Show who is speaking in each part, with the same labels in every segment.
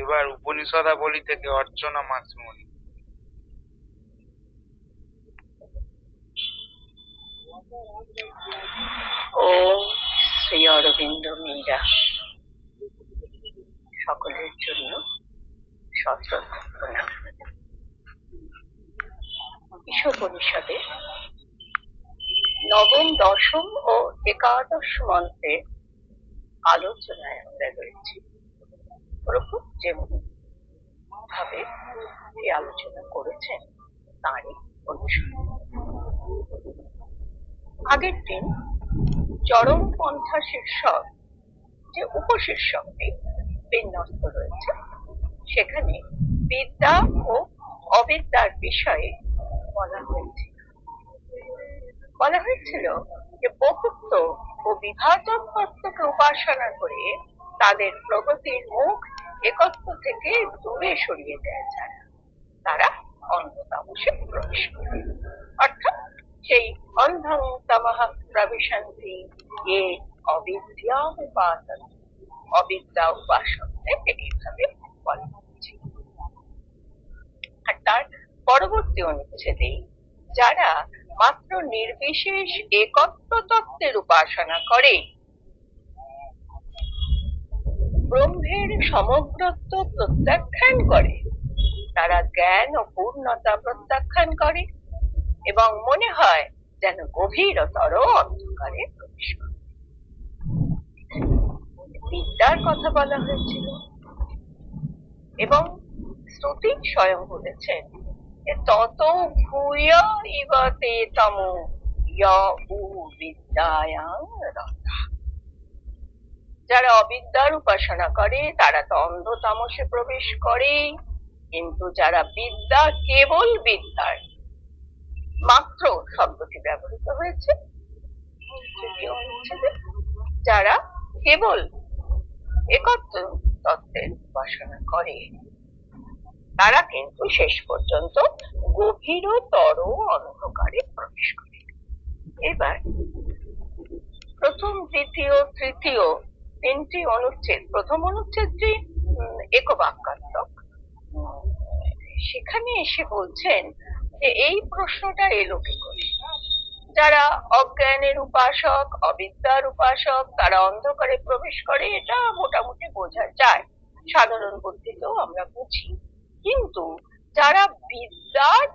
Speaker 1: এবার উপনিষদাবলী থেকে অর্চনা মাসমণি
Speaker 2: ও শ্রী অরবিন্দ মীরা। সকলের জন্য নবম, দশম ও একাদশ মন্ত্রে আলোচনায় আমরা রয়েছি। প্রভু যেমন ভাবে এই আলোচনা করেছেন, তারই অনুসরণ। আগের দিন চরম পন্থা শীর্ষক যে উপশীর্ষকটি বিন্যস্ত রয়েছে, সেখানে বিদ্যা ও অবিদ্যার বিষয়ে বলা হয়েছে। বলা হয়েছিল যে বহুত্ব ও বিভাজন তত্ত্বকে উপাসনা করে তাদের প্রগতির মুখ একত্ব থেকে দূরে সরিয়ে দেয় যারা। তারা অন্ধতামসে প্রবেশ করে। অর্থাৎ সেই অন্ধং তমঃ প্রবিশন্তি এ অবিদ্যা উপাসন, অবিদ্যা উপাসনকে এইভাবে বলা হচ্ছে। আর তার পরবর্তী অনুচ্ছেদে যারা মাত্র নির্বিশেষ একত্ব তত্ত্বের উপাসনা করে ব্রহ্মের সমগ্রত্ব প্রত্যাখ্যান করে। তারা জ্ঞান ও পূর্ণতা প্রত্যাখ্যান করে এবং মনে হয় যেন গভীরতর অন্ধকারে প্রবেশ করে। বিদ্যার কথা বলা হয়েছিল। এবং শ্রুতি স্বয়ং বলেছেন তত ভূয় ইবতে তম উ বিদ্যায়াং রতা যারা অবিদ্যার উপাসনা করে, তারা তো অন্ধ তামসে প্রবেশ করে কিন্তু যারা বিদ্যা কেবল বিদ্যার, মাত্র শব্দটি ব্যবহৃত হয়েছে যারা কেবল একত্র তত্ত্বের উপাসনা করে, তারা কিন্তু শেষ পর্যন্ত গভীরতর অন্ধকারে প্রবেশ করে। এবার প্রথম, দ্বিতীয়, তৃতীয় তিনটি অনুচ্ছেদ, প্রথম অনুচ্ছেদটি একবাক্যাত্মক। সেখানে এসে বলছেন যে, এই প্রশ্নটা এলো কি করে? যারা অজ্ঞানের উপাসক, অবিদ্যার উপাসক, তারা অন্ধকারে প্রবেশ করে, এটা মোটামুটি বোঝা যায়। সাধারণ বুদ্ধিতেও আমরা বুঝি। কিন্তু যারা বিদ্যার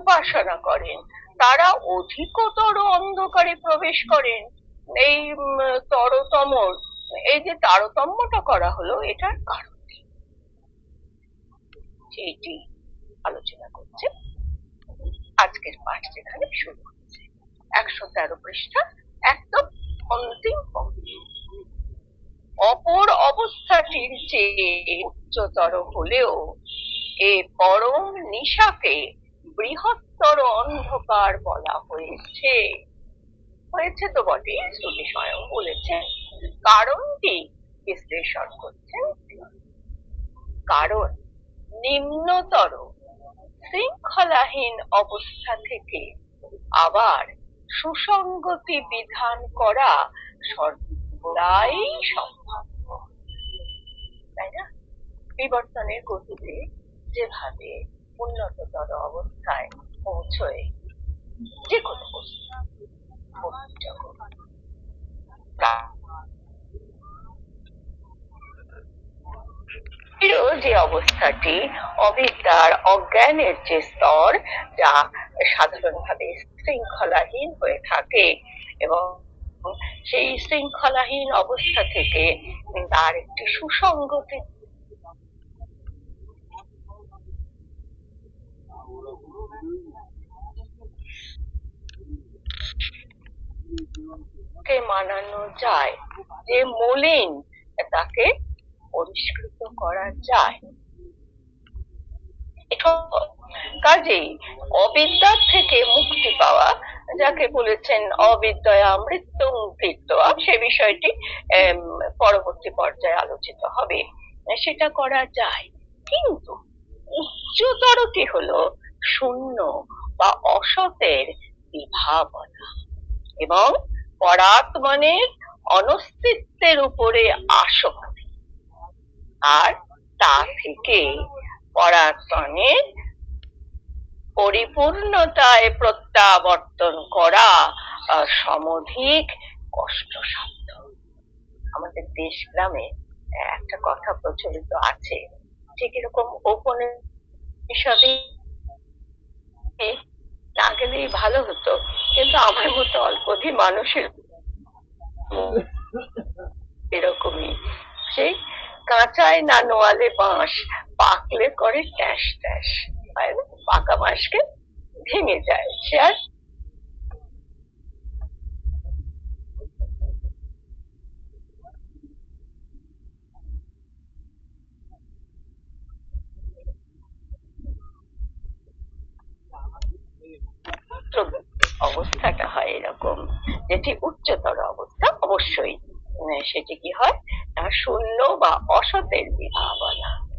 Speaker 2: উপাসনা করেন, তারা অধিকতর অন্ধকারে প্রবেশ করেন। এই তরতমর এই যে তারতম্যটা করা হলো, এটার কারণ কি? সেইটি আলোচনা করছে। আজকের পাঠ যেখানে শুরু হচ্ছে। একশো তেরো পৃষ্ঠা, একদম অন্তিম পঙ্ক্তি। অপর অবস্থাটির চেয়ে উচ্চতর হলেও এ পরম নিশাকে বৃহত্তর অন্ধকার বলা হয়েছে। হয়েছে তো বটে শ্রুতি স্বয়ং বলেছেন। কারণটি বিশ্লেষণ করছেন কারণ নিম্নতর শৃঙ্খলাহীন অবস্থা থেকে আবার সুসঙ্গতি বিধান করা সর্বদাই সম্ভব। তাই না? বিবর্তনের গতিতে যেভাবে উন্নততর অবস্থায় পৌঁছয়, যে কোনো বস্তু বস্তু জগৎ, তা- এরও যে অবস্থাটি, অবিদ্যার অজ্ঞানের যে স্তর, যা সাধারণভাবে শৃঙ্খলাহীন হয়ে থাকে এবং সেই শৃঙ্খলাহীন অবস্থা থেকে তার একটি সুসংগতি মানানো যায়, যে মলিন তাকে পরিষ্কৃত করা যায়। এটা- কাজেই অবিদ্যার থেকে মুক্তি পাওয়া, যাকে বলেছেন অবিদ্যয়া মৃত্যু মৃত্যুয়া সে বিষয়টি পরবর্তী পর্যায়ে আলোচিত হবে। সেটা করা যায়। কিন্তু উচ্চতরটি হলো? শূন্য বা অসতের বিভাবনা। এবং পরাত্মনের অনস্তিত্বের উপরে আসক্তি। আর তা থেকে পরাতনের পরিপূর্ণতায় প্রত্যাবর্তন করা সমধিক কষ্টসাধ্য। আমাদের দেশ গ্রামে একটা কথা প্রচলিত আছে, ঠিক এরকম উপনিষদে না গেলেই ভালো হতো, কিন্তু আমার মতো অল্পধি মানুষের এরকমই সেই কাঁচায় না নোয়ালে বাঁশ, পাকলে করে ট্যাস ট্যাস? পাকা বাঁশকে ভেঙে যায় সে আর অবস্থাটা হয় এরকম যেটি উচ্চতর অবস্থা অবশ্যই সেটি কি হয়? না শূন্য বা অসতের বিভাবনা।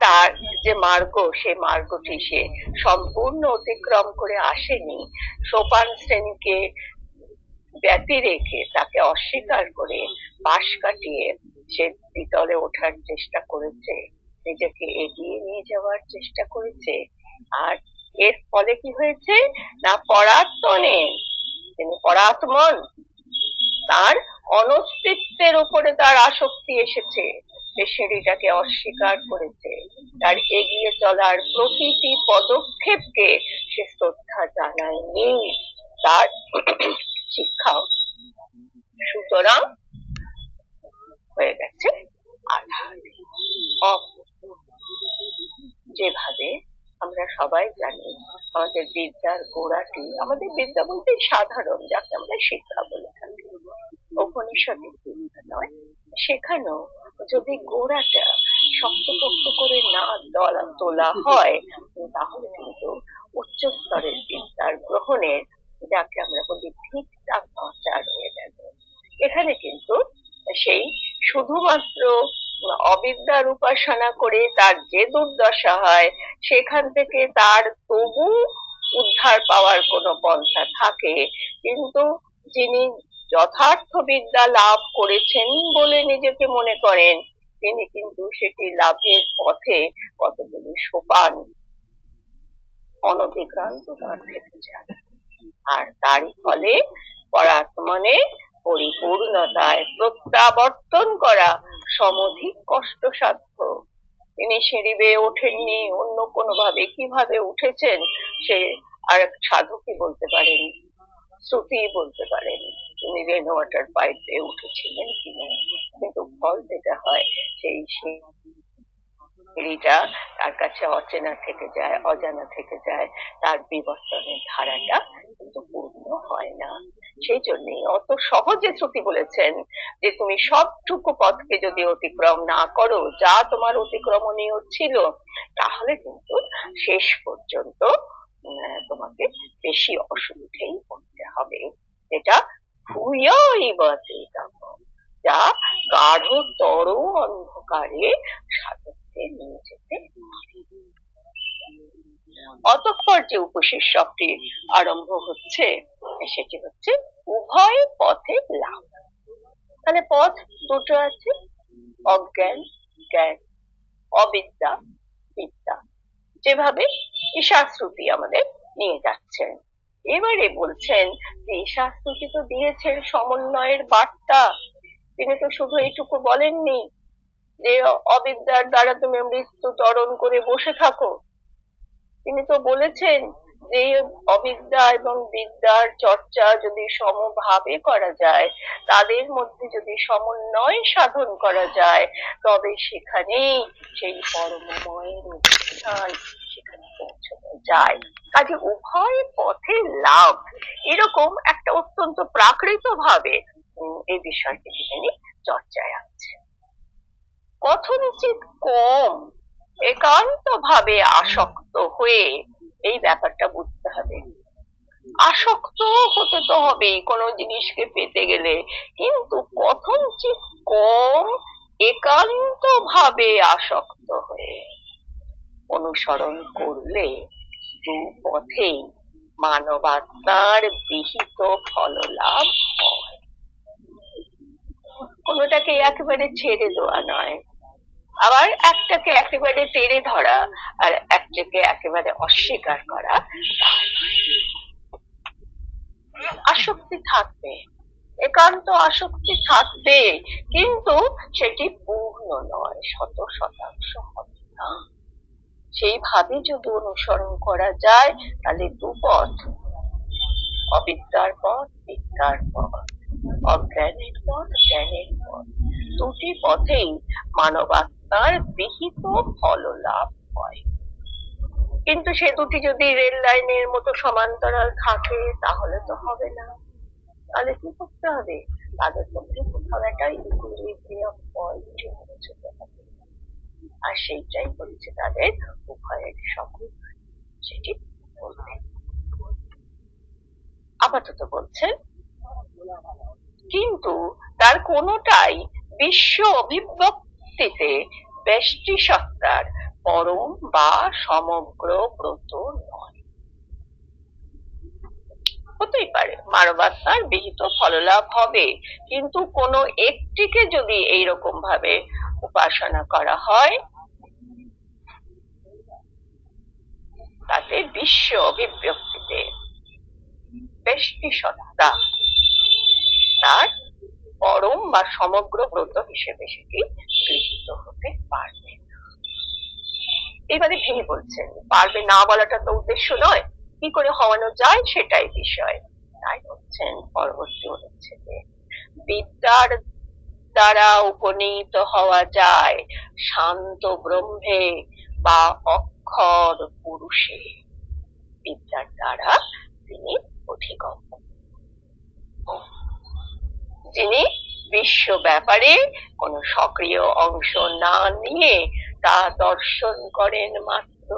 Speaker 2: তার যে মার্গ সে মার্গটি সে সম্পূর্ণ অতিক্রম করে আসেনি। সোপান শ্রেণীকে ব্যতি রেখে তাকে অস্বীকার করে পাশ কাটিয়ে সে দ্বিতলে ওঠার চেষ্টা করেছে। নিজেকে এগিয়ে নিয়ে যাওয়ার চেষ্টা করেছে। আর এর ফলে কি হয়েছে? না পরাত্মনে। তিনি পরাত্মন। তার অনস্তিত্বের উপরে তার আসক্তি এসেছে। সে সিঁড়িটাকে অস্বীকার করেছে। তার এগিয়ে চলার প্রতিটি পদক্ষেপকে সে শ্রদ্ধা জানায়নি। তার শিক্ষা সুতরাং হয়ে গেছে যেভাবে আমরা সবাই জানি, আমাদের বিদ্যার গোড়াটি, আমাদের বিদ্যা বলতে সাধারণ, যাকে আমরা শিক্ষা বলে। নয়, সেখানেও যদি গোড়াটা শক্ত শক্তপোক্ত করে না দলা তোলা হয়, তাহলে কিন্তু উচ্চ স্তরের বিদ্যার গ্রহণের, যাকে আমরা বলি ঠিকঠাক নচার হয়ে যাবে এখানে কিন্তু সেই শুধুমাত্র অবিদ্যার উপাসনা করে তার যে দুর্দশা হয়, সেখান থেকে তার তবু উদ্ধার পাওয়ার কোনো পন্থা থাকে। কিন্তু যিনি যথার্থ বিদ্যা লাভ করেছেন বলে নিজেকে মনে করেন। তিনি কিন্তু সেটি লাভের পথে কতগুলি সোপান অনতিক্রান্ত তার থেকে যান আর তারই ফলে পরাত্মনে পরিপূর্ণতায় প্রত্যাবর্তন করা সমধিক কষ্টসাধ্য। তিনি সিঁড়ি বেয়ে ওঠেননি, অন্য কোনো ভাবে কীভাবে উঠেছেন সে আর এক সাধকই বলতে পারেন শ্রুতি বলতে পারেন। তিনি রেন ওয়াটার পাইপ দিয়ে উঠেছিলেন কিনা কিন্তু ফল যেটা হয়, সেই সিঁড়িটা তার কাছে অচেনা থেকে যায়, অজানা থেকে যায়। তার বিবর্তনের ধারাটা কিন্তু পূর্ণ হয় না। সেই জন্যই অত সহজে শ্রুতি বলেছেন যে, তুমি সবটুকু পথকে যদি অতিক্রম না করো, যা তোমার অতিক্রমণীয় ছিল, তাহলে কিন্তু শেষ পর্যন্ত তোমাকে বেশি অসুবিধেই পড়তে হবে। এটা অন্ধকারে সাধককে নিয়ে যেতে অতঃপর যে উপশীর্ষকটি আরম্ভ হচ্ছে সেটি হচ্ছে উভয় পথে লাভ তাহলে পথ দুটো আছে অজ্ঞান জ্ঞান অবিদ্যা বিদ্যা যেভাবে ঈশাশ্রুতি আমাদের নিয়ে যাচ্ছেন এবারে বলছেন যে ঈশাশ্রুতি তো দিয়েছেন সমন্বয়ের বার্তা। তিনি তো শুধু এইটুকু বলেননি যে অবিদ্যার দ্বারা তুমি মৃত্যু তরণ করে বসে থাকো। তিনি তো বলেছেন যে অবিদ্যা এবং বিদ্যার চর্চা যদি সমভাবে করা যায়, তাদের মধ্যে যদি সমন্বয় সাধন করা যায়, তবে সেখানেই সেই পরমময়ের অধিষ্ঠান সেখানে পৌঁছানো যায়। কাজে উভয় পথে লাভ, এরকম একটা অত্যন্ত প্রাকৃত ভাবে এই বিষয়টি তিনি চর্চায় আনছেন কথনচিত কম একান্ত ভাবে আসক্ত হয়ে এই ব্যাপারটা বুঝতে হবে। আসক্ত হতে তো হবেই কোনো জিনিসকে পেতে গেলে। কিন্তু কথনচিত কম একান্ত ভাবে আসক্ত হয়ে অনুসরণ করলে দু পথেই মানবাত্মার বিহিত ফললাভ হয়। কোনোটাকে একেবারে ছেড়ে দেওয়া নয়। আবার একটাকে একেবারে তেড়ে ধরা আর একটাকে একেবারে অস্বীকার করা। আসক্তি থাকবে। একান্ত আসক্তি থাকবে, কিন্তু সেটি পূর্ণ নয়, শত শতাংশ হবে না। সেইভাবে যদি অনুসরণ করা যায়, তাহলে দুপথ, অবিদ্যার পথ বিদ্যার পথ, অজ্ঞানের পথ, জ্ঞানের পথ। দুটি পথেই মানবাত্মার বিহিত ফল লাভ হয়। কিন্তু সে দুটি যদি রেল লাইনের মতো সমান্তরাল থাকে, তাহলে তো হবে না। তাহলে কি করতে হবে? তাদের মধ্যে কোথাও একটা ইকুইলিব্রিয়াম পয়েন্ট পৌঁছতে হবে আর সেইটাই হচ্ছে তাদের উভয়ের সকল সেটি বলতে আপাতত বলছেন কিন্তু তার কোনোটাই বিশ্ব অভিব্যক্তিতে ব্যষ্টি সত্তার পরম বা সমগ্র ব্রত নয়। হতেই পারে, মানবাত্মার বিহিত ফললাভ হবে, কিন্তু কোনো একটিকে যদি এইরকম ভাবে উপাসনা করা হয়, তাতে বিশ্ব অভিব্যক্তিতে ব্যষ্টি সত্তা বা সমগ্র ব্রত হিসেবে সেটি গৃহীত হতে পারবে। এবারে ভেঙে বলছেন পারবে না বলাটা তো উদ্দেশ্য নয়। কি করে হওয়ানো যায় সেটাই বিষয়। তাই বলছেন পরবর্তী অনুচ্ছেদে। বিদ্যার দ্বারা উপনীত হওয়া যায় শান্ত ব্রহ্মে বা অক্ষর পুরুষে। বিদ্যার দ্বারা তিনি অধিগম্য। যিনি বিশ্ব ব্যাপারে কোনো সক্রিয় অংশ না নিয়ে তা দর্শন করেন মাত্র।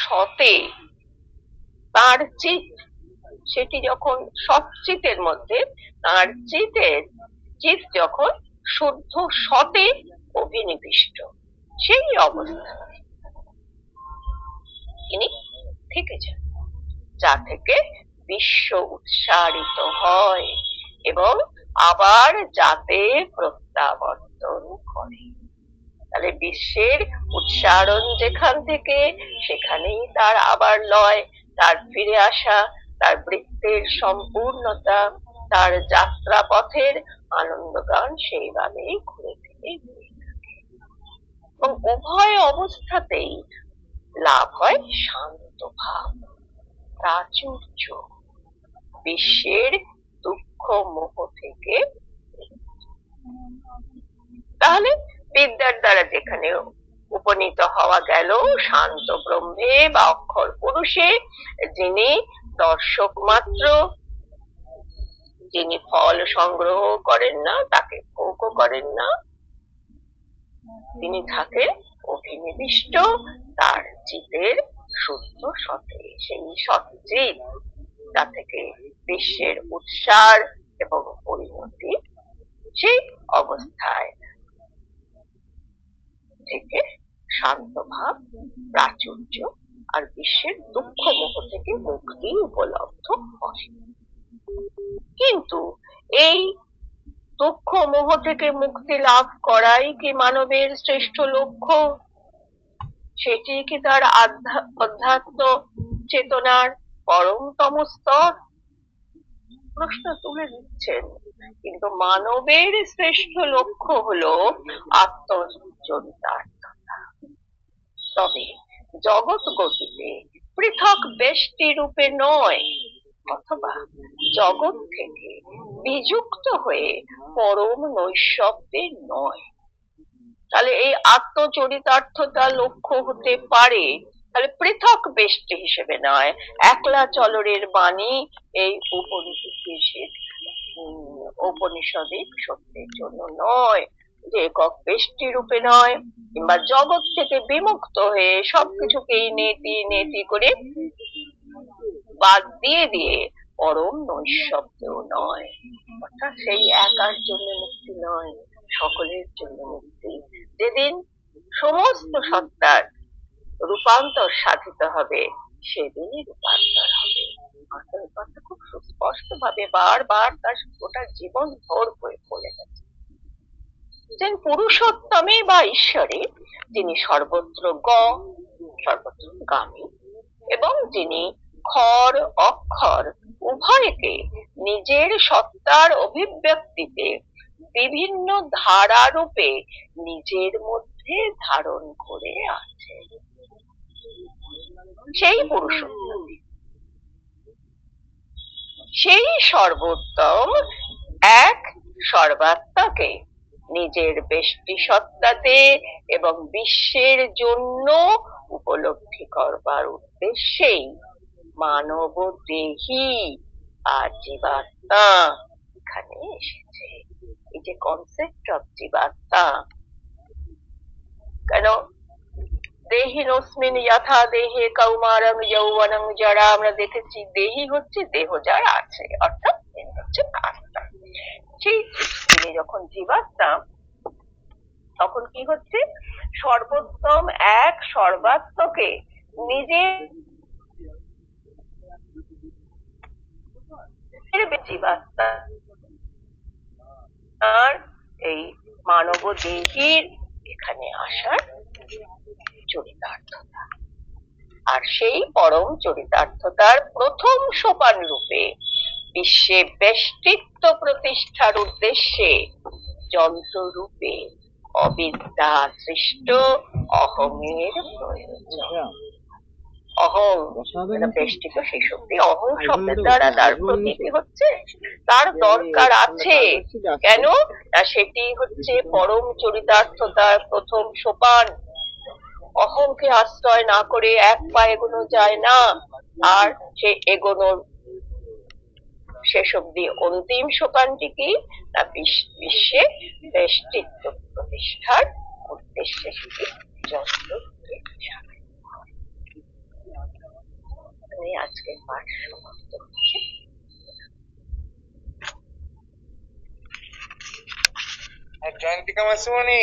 Speaker 2: সতে তার চিত, সেটি যখন সৎচিতের মধ্যে, তার চিতের চিত যখন শুদ্ধ সতে অভিনিবিষ্ট, সেই অবস্থায় তিনি থেকে যান, যা থেকে বিশ্ব উৎসারিত হয় এবং আবার যাতে প্রত্যাবর্তন করে। তাহলে বিশ্বের উচ্চারণ যেখান থেকে, সেখানেই তার আবার লয়, তার ফিরে আসা, তার বৃত্তের সম্পূর্ণতা, তার যাত্রা পথের আনন্দগান সেইভাবেই ঘুরে ফিরে এবং উভয় অবস্থাতেই লাভ হয় শান্ত ভাব, প্রাচুর্য। বিশ্বের দুঃখ মোহ থেকে তাহলে বিদ্যার দ্বারা যেখানে উপনীত হওয়া গেল, শান্ত ব্রহ্মে বা অক্ষর পুরুষে, যিনি দর্শক মাত্র, যিনি ফল সংগ্রহ করেন না, তাকে ভোগও করেন না, তিনি থাকেন অভিনিবিষ্ট তার চিতের শুদ্ধ সতে, সেই সৎচিত তা থেকে বিশ্বের উৎসার এবং পরিণতি সেই অবস্থায় থেকে শান্ত ভাব, প্রাচুর্য আর বিশ্বের দুঃখ মোহ থেকে মুক্তি উপলব্ধ হয়। কিন্তু এই দুঃখ মোহ থেকে মুক্তি লাভ করাই কি মানবের শ্রেষ্ঠ লক্ষ্য? সেটি কি তার অধ্যাত্ম চেতনার পরমতম স্তর প্রশ্ন তুলে দিচ্ছেন। কিন্তু মানবের শ্রেষ্ঠ লক্ষ্য হলো আত্মচরিতার্থতা তবে জগৎ গতিতে পৃথক ব্যষ্টি রূপে নয় অথবা জগৎ থেকে বিযুক্ত হয়ে পরম নৈশব্দে নয়। তাহলে এই আত্মচরিতার্থতা লক্ষ্য হতে পারে, তাহলে পৃথক বেষ্টি হিসেবে নয়, একলা চলরের বাণী এই উপনিষদের ঔপনিষদিক সত্যের জন্য নয়। যে একক বেষ্টি রূপে নয়, কিংবা জগৎ থেকে বিমুক্ত হয়ে সবকিছুকেই নেতি নেতি করে বাদ দিয়ে দিয়ে পরম নৈশব্দেও নয়। অর্থাৎ সেই একার জন্য মুক্তি নয়, সকলের জন্য মুক্তি। যেদিন সমস্ত সত্তার রূপান্তর সাধিত হবে, সেদিনই রূপান্তর হবে। কথা খুব সুস্পষ্ট ভাবে বারবার তার গোটা জীবন ভর করে বলে গেছে। যে পুরুষোত্তমে বা ঈশ্বরে যিনি সর্বত্র গ সর্বত্র গামী, এবং যিনি খর অক্ষর, উভয়কে নিজের সত্তার অভিব্যক্তিতে বিভিন্ন ধারারূপে নিজের মধ্যে ধারণ করে আছে। সেই পুরুষোত্তম। সেই সর্বোত্তম এক সর্বাত্মাকে নিজের বেষ্টি সত্তাতে এবং বিশ্বের জন্য উপলব্ধি করবার উদ্দেশ্যেই মানব দেহি আর জীবাত্মা এখানে এসেছে এই যে কনসেপ্ট অফ জীবাত্মা। কেন? দেহিনস্মিন যথা দেহে কৌমারং যৌবনং যারা আমরা দেখেছি, দেহি হচ্ছে দেহ যার আছে, অর্থাৎ হচ্ছে আত্মা সেই যখন জীবাত্মা, তখন কি হচ্ছে? সর্বোত্তম এক সর্বাত্মকে নিজের জীবাত্মা আর এই মানব দেহীর এখানে আসার চরিতার্থতা। আর সেই পরম চরিতার্থতার প্রথম সোপান রূপে বিশ্বে বেষ্টিত্ব প্রতিষ্ঠার উদ্দেশ্যে যন্ত্ররূপে অবিদ্যা সৃষ্ট অহমের প্রয়োজন। অহং। মানে বেষ্টিত সেই শক্তি। অহং শব্দের দ্বারা তার প্রতীকী হচ্ছে তার দরকার আছে। কেন? সেটি হচ্ছে পরম চরিতার্থতার প্রথম সোপান। অহংকে আশ্রয় না করে এক পা এগোনো যায় না। আর সে এগোনোর শেষ অব্দি অন্তিম সোপানটি কি? না বিশ্বে বেষ্টিত্ব প্রতিষ্ঠার উদ্দেশ্যে সেটি যন্ত্র। এখানেই আজকের পাঠ সমাপ্ত হচ্ছে
Speaker 1: আর জয়ন্তিকা মাসিমণি